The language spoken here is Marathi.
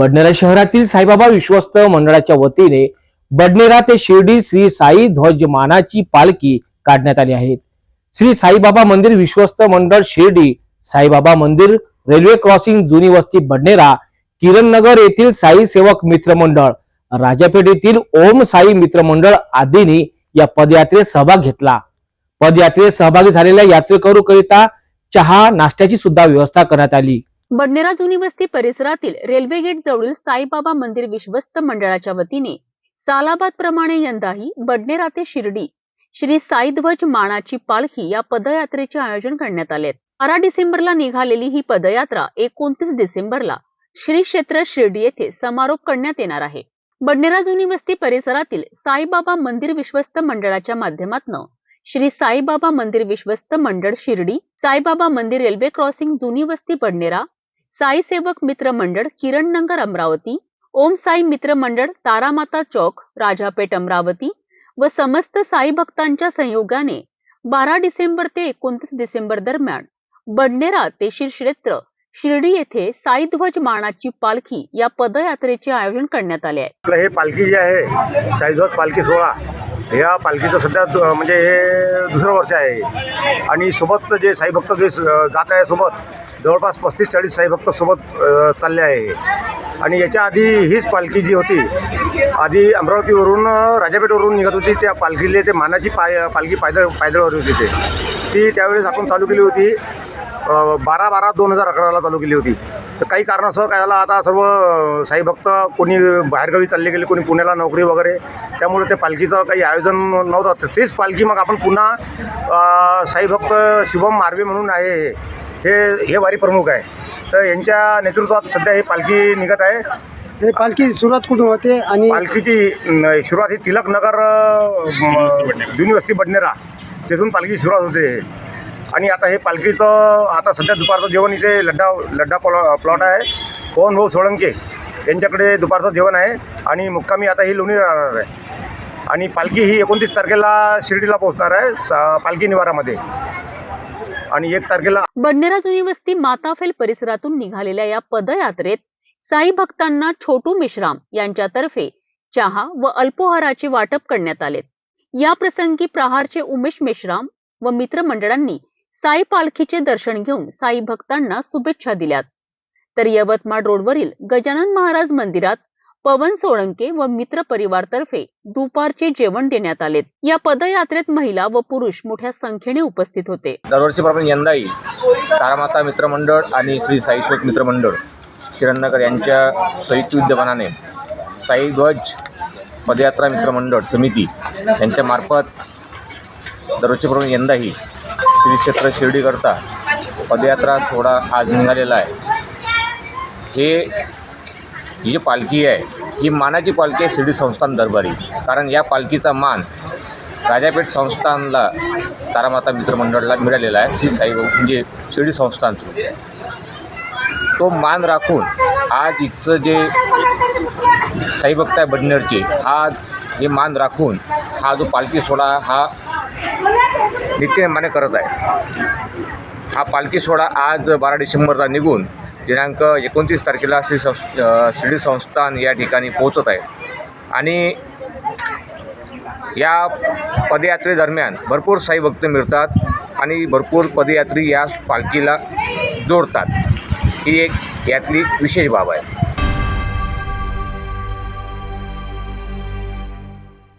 बडनेरा शहरातील साईबाबा विश्वस्त मंडळाच्या वतीने बडनेरा ते शिर्डी श्री साई ध्वज मानाची पालखी काढण्यात आली आहे. श्री साईबाबा मंदिर विश्वस्त मंडळ शिर्डी साईबाबा मंदिर रेल्वे क्रॉसिंग जुनी वस्ती बडनेरा किरणनगर येथील साई सेवक मित्र मंडळ राजापेठ येथील ओम साई मित्र मंडळ आदींनी या पदयात्रेत सहभाग घेतला. पदयात्रेत सहभागी झालेल्या यात्रेकरूकरिता चहा नाश्त्याची सुद्धा व्यवस्था करण्यात आली. बडनेरा जुनी वस्ती परिसरातील रेल्वे गेट जवळील साईबाबा मंदिर विश्वस्त मंडळाच्या वतीने सालाबाद प्रमाणे यंदाही बडनेरा ते शिर्डी श्री साईध्वज मानाची पालखी या पदयात्रेचे आयोजन करण्यात आले. बारा डिसेंबरला निघालेली ही पदयात्रा एकोणतीस डिसेंबरला श्री क्षेत्र शिर्डी येथे समारोप करण्यात येणार आहे. बडनेरा जुनी वस्ती परिसरातील साईबाबा मंदिर विश्वस्त मंडळाच्या माध्यमातून श्री साईबाबा मंदिर विश्वस्त मंडळ शिर्डी साईबाबा मंदिर रेल्वे क्रॉसिंग जुनी वस्ती बडनेरा साईसेवक मित्र मंडळ किरण नगर अमरावती ओम साई मित्र मंडळ तारामाता चौक राजापेठ अमरावती व समस्त साई भक्तांच्या संयोगाने बारा डिसेंबर ते एकोणतीस डिसेंबर दरम्यान बडनेरा ते शिरक्षेत्र शिर्डी येथे साईध्वज मानाची पालखी या पदयात्रेचे आयोजन करण्यात आले आहे. हे पालखी जी आहे साईध्वज पालखी सोहळा या पालखीचं सध्या म्हणजे हे दुसरं वर्ष आहे. आणि सोबत जे साईभक्त जे जात आहे सोबत जवळपास पस्तीस चाळीस साईभक्त सोबत चालले आहे. आणि याच्या आधी हीच पालखी जी होती आधी अमरावतीवरून राजापेठवरून निघत होती त्या पालखीले ते मानाची पाय पालखी पायदळ पायदळवर होती ते. ती त्यावेळेस आपण चालू केली होती बारा बारा दोन हजार अकराला चालू केली होती. तर काही कारणासह काय झालं आता सर्व साईभक्त कोणी बाहेरगावी चालले गेले कोणी पुण्याला नोकरी वगैरे त्यामुळे ते पालखीचं काही आयोजन नव्हतं. तेच पालखी मग आपण पुन्हा साईभक्त शुभम मार्वे म्हणून आहे हे हे वारी प्रमुख आहे. तर यांच्या नेतृत्वात सध्या ही पालखी निघत आहे. हे पालखी सुरुवात कुठून होते आणि पालखीची न, सुरुवात ही तिलक नगर जुनी वस्ती बडनेरा. तिथून पालखी सुरुवात होते. आणि आता हे पालखीचं आता सध्या दुपारचं जेवण इथे लड्डा लड्डा प्लॉ प्लॉट आहे. पवन भाऊ सोळंके यांच्याकडे दुपारचं जेवण आहे. आणि मुक्कामी आता ही लोणी राहणार आहे. आणि पालखी ही एकोणतीस तारखेला शिर्डीला पोहोचणार आहे सा पालखी निवारामध्ये. आणि एक तारखेला बंडेरा जुनी वस्ती माताफेल परिसरातून निघालेल्या या पदयात्रेत साई भक्तांना छोटू मिश्राम यांच्यातर्फे चहा व अल्पोहाराचे वाटप करण्यात आले. या प्रसंगी प्रहारचे उमेश मेश्राम व मित्रमंडळांनी साई पालखीचे दर्शन घेऊन साई भक्तांना शुभेच्छा दिल्यात. तर यवतमाळ रोडवरील गजानन महाराज मंदिरात पवन सोळंके व मित्र परिवारतर्फे दुपारचे जेवण देण्यात आले. या पदयात्रेत महिला व पुरुष मोठ्या संख्येने उपस्थित होते. दरवर्षीप्रमाणे यंदाही तारामाता मित्रमंडळ आणि श्री साईशोक मित्रमंडळ किरणनगर यांच्या संयुक्त विद्यमानाने साईध्वज पदयात्रा मित्रमंडळ समिती यांच्यामार्फत दरवर्षीप्रमाणे यंदाही श्री क्षेत्र शिर्डीकरता पदयात्रा थोडा आज निघालेला आहे. हे ही जी पालखी आहे ही मानाची पालखी आहे शिर्डी संस्थान दरबारी. कारण या पालखीचा मान राजापेठ संस्थानला तारामाता मित्रमंडळाला मिळालेला आहे श्री साई म्हणजे शिर्डी संस्थान थ्रू. तो मान राखून आज इथचं जे साईभक्त आहे बडनेरचे हा हे मान राखून हा जो पालखी सोहळा हा नित्यनेमाने करत आहे. हा पालखी सोहळा आज बारा डिसेंबरला निघून दिनांक एकोणतीस तारखेला श्री संस अ, शिर्डी संस्थान या ठिकाणी पोहोचत आहे. आणि या पदयात्रेदरम्यान भरपूर साई भक्त मिळतात आणि भरपूर पदयात्री या पालखीला जोडतात. ही एक यातली विशेष बाब आहे.